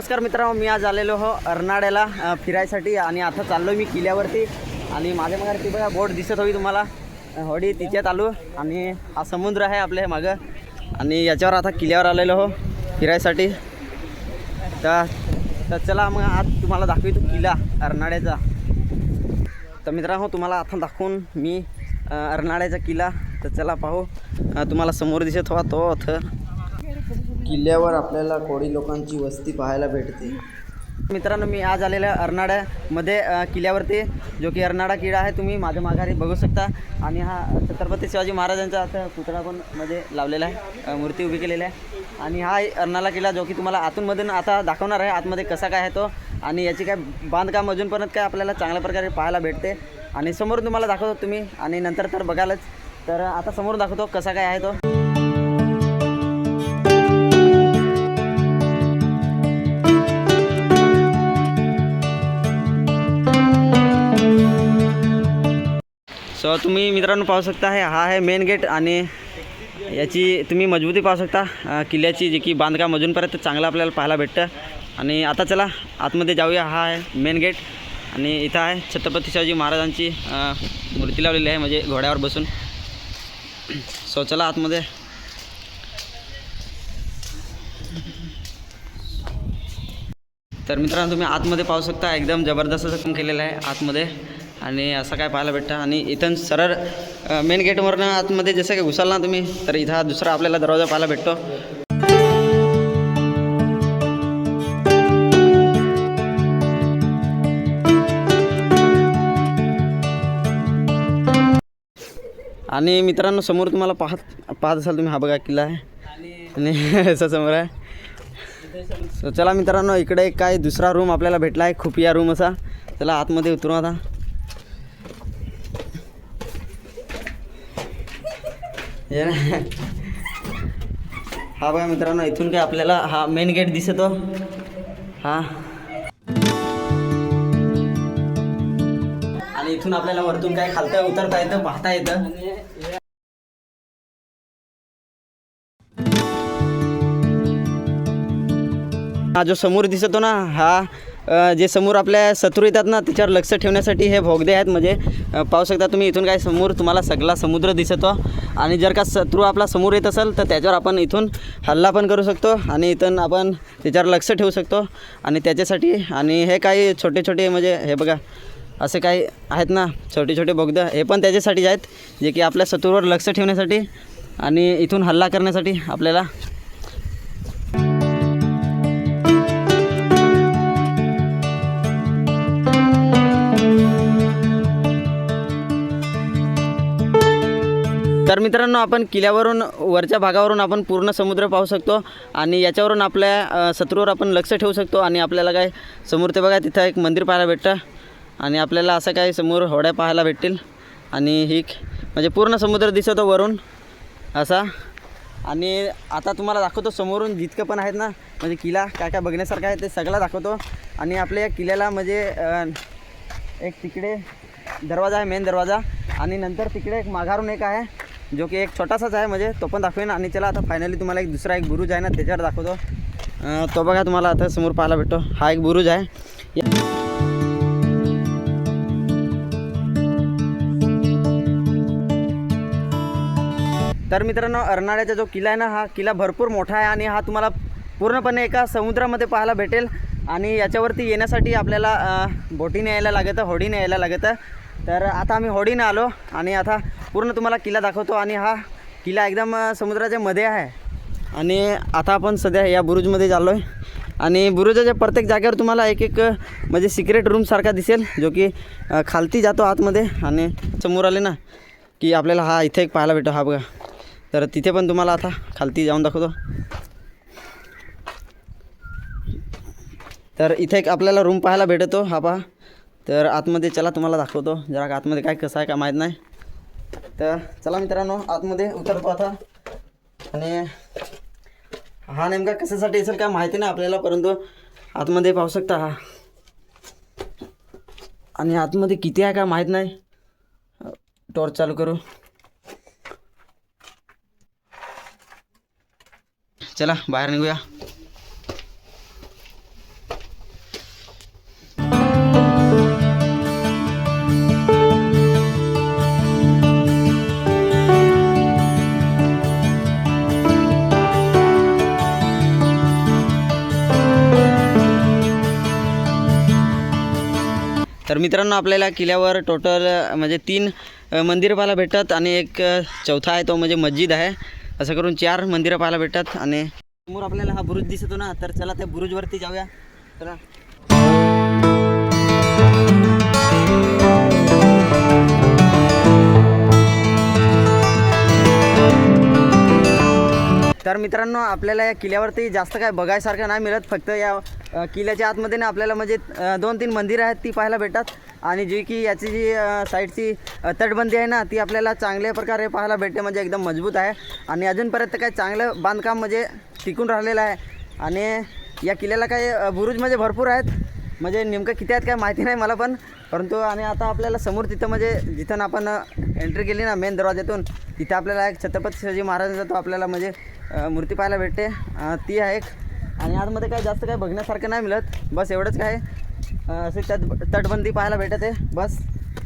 नमस्कार मित्रांनो मी आज आलेलो हो अर्नाड्याला फिरायसाठी आणि आता चाललो मी किल्ल्यावरती आणि माझ्या मागे ती बघा बोट दिसत होई तुम्हाला. होडी तिच्यात आलो आणि हा समुद्र आहे आपल्या मागं. आणि याच्यावर आता किल्ल्यावर आलेलो हो फिरायसाठी. तर तर चला मग आज तुम्हाला दाखवितो किल्ला अर्नाड्याचा. तर मित्रांनो तुम्हाला आता दाखवून मी अर्नाड्याचा किल्ला तर चला पाहू. तुम्हाला समोर दिसत हवा तो थ किल्ल्यावर आपल्याला कोळी लोकांची वस्ती पाहायला भेटते. मित्रांनो मी आज आलेल्या अर्नाड्यामध्ये किल्ल्यावरती जो की अर्नाडा किल्ला आहे तुम्ही माझ्या माघारी बघू शकता. आणि हा छत्रपती शिवाजी महाराजांचा आता पुतळा पण मध्ये लावलेला आहे मूर्ती उभी केलेली आहे. आणि हा अर्नाळा किल्ला जो की तुम्हाला आतूनमधून आता दाखवणार आहे आतमध्ये कसा काय आहे तो. आणि याची काय बांधकाम अजूनपर्यंत काय आपल्याला चांगल्या प्रकारे पाहायला भेटते. आणि समोरून तुम्हाला दाखवतो तुम्ही आणि नंतर तर बघालच. तर आता समोर दाखवतो कसा काय आहे तो. सो तुम्ही मित्रांनो पाहू शकता हे हा आहे मेन गेट आणि याची तुम्ही मजबूती पाहू शकता. किल्ल्याची जी की बांधकाम अजूनपर्यंत चांगलं आपल्याला पाहायला भेटतं. आणि आता चला आतमध्ये जाऊया. हा आहे मेन गेट आणि इथं आहे छत्रपती शिवाजी महाराजांची मूर्ती लावलेली आहे म्हणजे घोड्यावर बसून. सो चला आतमध्ये. तर मित्रांनो तुम्ही आतमध्ये पाहू शकता एकदम जबरदस्त असं केलेलं आहे आतमध्ये. आणि असं काय पाहायला भेटतं? आणि इथून सरळ मेन गेटवरनं आतमध्ये जसं काही घुसाल ना तुम्ही तर इथं हा दुसरा आपल्याला दरवाजा पाहायला भेटतो. आणि मित्रांनो समोर तुम्हाला पाहत पाहत असाल तुम्ही हा बघा किल्ला आहे. आणि याचा समोर आहे. चला मित्रांनो इकडे काय दुसरा रूम आपल्याला भेटला आहे खुफिया रूम असा. चला आतमध्ये उतरू आता. हा बघा मित्रांनो इथून काय आपल्याला हा मेन गेट दिसतो. हा. आणि इथून आपल्याला वरतून काय खालता उतरता येतं पाहता येतं. हा जो समोर दिसतो ना हा जे समोर आपल्या शत्रू येतात ना त्याच्यावर लक्ष ठेवण्यासाठी हे भोगदे आहेत. म्हणजे पाहू शकता तुम्ही इथून काय समोर तुम्हाला सगळा समुद्र दिसतो. आणि जर का शत्रू आपला समोर येत असेल तर त्याच्यावर आपण इथून हल्ला पण करू शकतो. आणि इथून आपण त्याच्यावर लक्ष ठेवू शकतो. आणि त्याच्यासाठी आणि हे काही छोटे छोटे म्हणजे हे बघा असे काही आहेत ना छोटे छोटे बोगदं हे पण त्याच्यासाठीच आहेत जे की आपल्या शत्रूवर लक्ष ठेवण्यासाठी आणि इथून हल्ला करण्यासाठी आपल्याला तर मित्रांनो आपण किल्ल्यावरून वरच्या भागावरून आपण पूर्ण समुद्र पाहू शकतो आणि याच्यावरून आपल्या शत्रूवर आपण लक्ष ठेवू शकतो आणि आपल्याला काय समोर ते बघा तिथं एक मंदिर पाहायला भेटतं आणि आपल्याला असं काय समोर होड्या पाहायला भेटतील आणि ही म्हणजे पूर्ण समुद्र दिसतो वरून असा. आणि आता तुम्हाला दाखवतो समोरून जितकं पण आहेत ना म्हणजे किल्ला काय काय बघण्यासारखं आहे ते सगळं दाखवतो. आणि आपल्या या किल्ल्याला म्हणजे एक तिकडे दरवाजा आहे मेन दरवाजा. आणि नंतर तिकडे एक माघारून एक आहे. जो की एक छोटासाच आहे म्हणजे तो पण दाखवेन. आणि चला आता फायनली तुम्हाला एक दुसरा एक बुरुज आहे ना त्याच्यावर दाखवतो. तो बघा तुम्हाला आता समोर पाहायला भेटतो. हा एक बुरुज आहे. तर मित्रांनो अर्नाळ्याचा जो किल्ला आहे ना हा किल्ला भरपूर मोठा आहे आणि हा तुम्हाला पूर्णपणे एका समुद्रामध्ये पाहायला भेटेल. आणि याच्यावरती येण्यासाठी आपल्याला बोटीने यायला लागतं होडीने यायला लागतं. तर आता आम्ही होडीने आलो आणि आता पूर्ण तुम्हाला किल्ला दाखवतो आणि हा किल्ला एकदम समुद्राच्या मध्ये आहे. आणि आता आपण सध्या या बुरुजमध्ये चाललो आहे आणि बुरुजाच्या प्रत्येक जागेवर तुम्हाला एक एक म्हणजे सिक्रेट रूमसारखा दिसेल जो की खालती जातो आतमध्ये. आणि समोर आले ना की आपल्याला हा इथे एक पाहायला भेटतो हा बघा. तर तिथे पण तुम्हाला आता खालती जाऊन दाखवतो. तर इथे एक आपल्याला रूम पाहायला भेटतो हा पहा. तर आतमध्ये चला तुम्हाला दाखवतो. जरा आतमध्ये काय कसं आहे का माहीत नाही. तर चला मित्रांनो आतमध्ये उतरतो आता आणि हा नेमका कशासाठी असेल काय माहिती नाही आपल्याला परंतु आतमध्ये पाहू शकता हा. आणि आतमध्ये किती आहे का माहीत नाही. टॉर्च चालू करू. चला बाहेर निघूया. मित्रांनो आपल्याला किल्ल्यावर टोटल म्हणजे तीन मंदिरं पाहायला भेटतात आणि एक चौथा आहे तो म्हणजे मस्जिद आहे. असं करून चार मंदिरं पाहायला भेटतात आणि समोर आपल्याला हा बुरुज दिसतो ना तर चला त्या बुरुजवरती जाऊया. चला. मित्रांनो आपल्याला या किल्ल्यावरती जास्त काय बघायसारखं नाही मिळत. फक्त या किल्ल्याच्या आतमध्ये ना आपल्याला म्हणजे दोन तीन मंदिरं आहेत ती पाहायला भेटतात. आणि जी की याची जी साईडची तटबंदी आहे ना ती आपल्याला चांगल्या प्रकारे पाहायला भेटते म्हणजे एकदम मजबूत आहे. आणि अजूनपर्यंत काय चांगलं बांधकाम म्हणजे टिकून राहिलेलं आहे. आणि या किल्ल्याला काही बुरुज म्हणजे भरपूर आहेत. म्हणजे नेमकं किती आहेत काय माहिती नाही मला पण. परंतु आणि आता आपल्याला समोर तिथं म्हणजे जिथं आपण एंट्री केली ना मेन दरवाज्यातून तिथे आपल्याला एक छत्रपती शिवाजी महाराजांचा तो आपल्याला म्हणजे मूर्ती पाहायला भेटते. ती आहे एक. आणि आतमध्ये काय जास्त काय बघण्यासारखं नाही मिळत. बस एवढंच काय. असे तट तटबंदी पाहायला भेटत. आहे बस.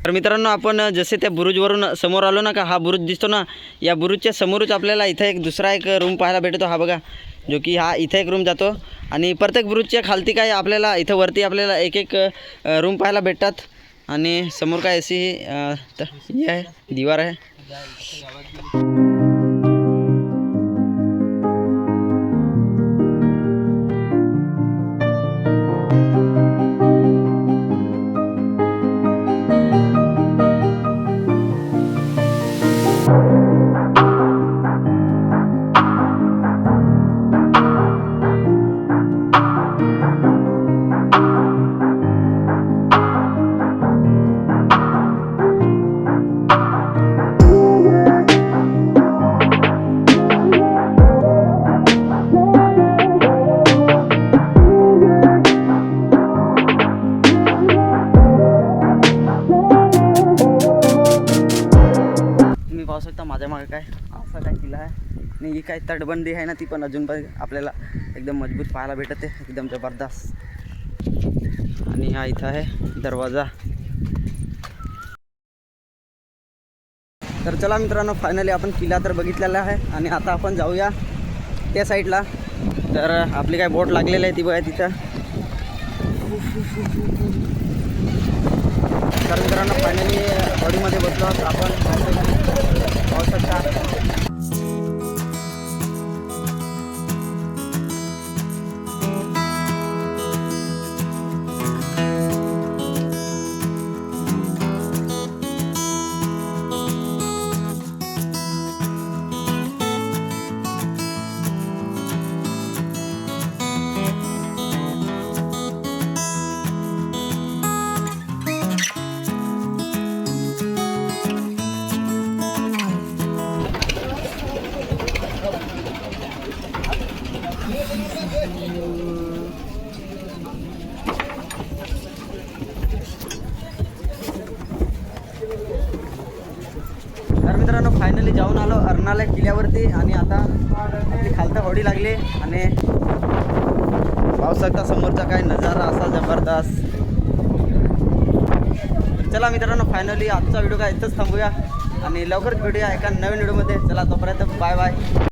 तर मित्रांनो आपण जसे त्या बुरुजवरून समोर आलो ना का हा बुरुज दिसतो ना या बुरुजच्या समोरच आपल्याला इथं एक दुसरा एक रूम पाहायला भेटतो. हा बघा जो की हा इथं एक रूम जातो. आणि प्रत्येक बुरुजच्या खालती काय आपल्याला इथं वरती आपल्याला एक एक रूम पाहायला भेटतात. आणि समोर काय अशी अ, ही आहे दिवार आहे. काय तटबंदी आहे ना ती पण अजून पण आपल्याला एकदम मजबूत पाहायला भेटते. एकदम जबरदस्त. आणि हा इथं आहे दरवाजा. तर चला मित्रांनो फायनली आपण किल्ला तर बघितलेला आहे आणि आता आपण जाऊया त्या साईडला तर आपली काय बोट लागलेली आहे ती बघा तिथं. तर मित्रांनो फायनली बॉडीमध्ये बसलो आहोत आपण. पाहू मित्रांनो फायनली जाऊन आलो अर्नाला किल्ल्यावरती आणि आता आपली खालता होडी लागली आणि पावसाचा समोरचा काय नजारा असा जबरदस्त. चला मित्रांनो फायनली आजचा व्हिडिओ काय इथंच थांबूया आणि लवकरच भेटूया एका नवीन व्हिडिओमध्ये चला तोपर्यंत बाय बाय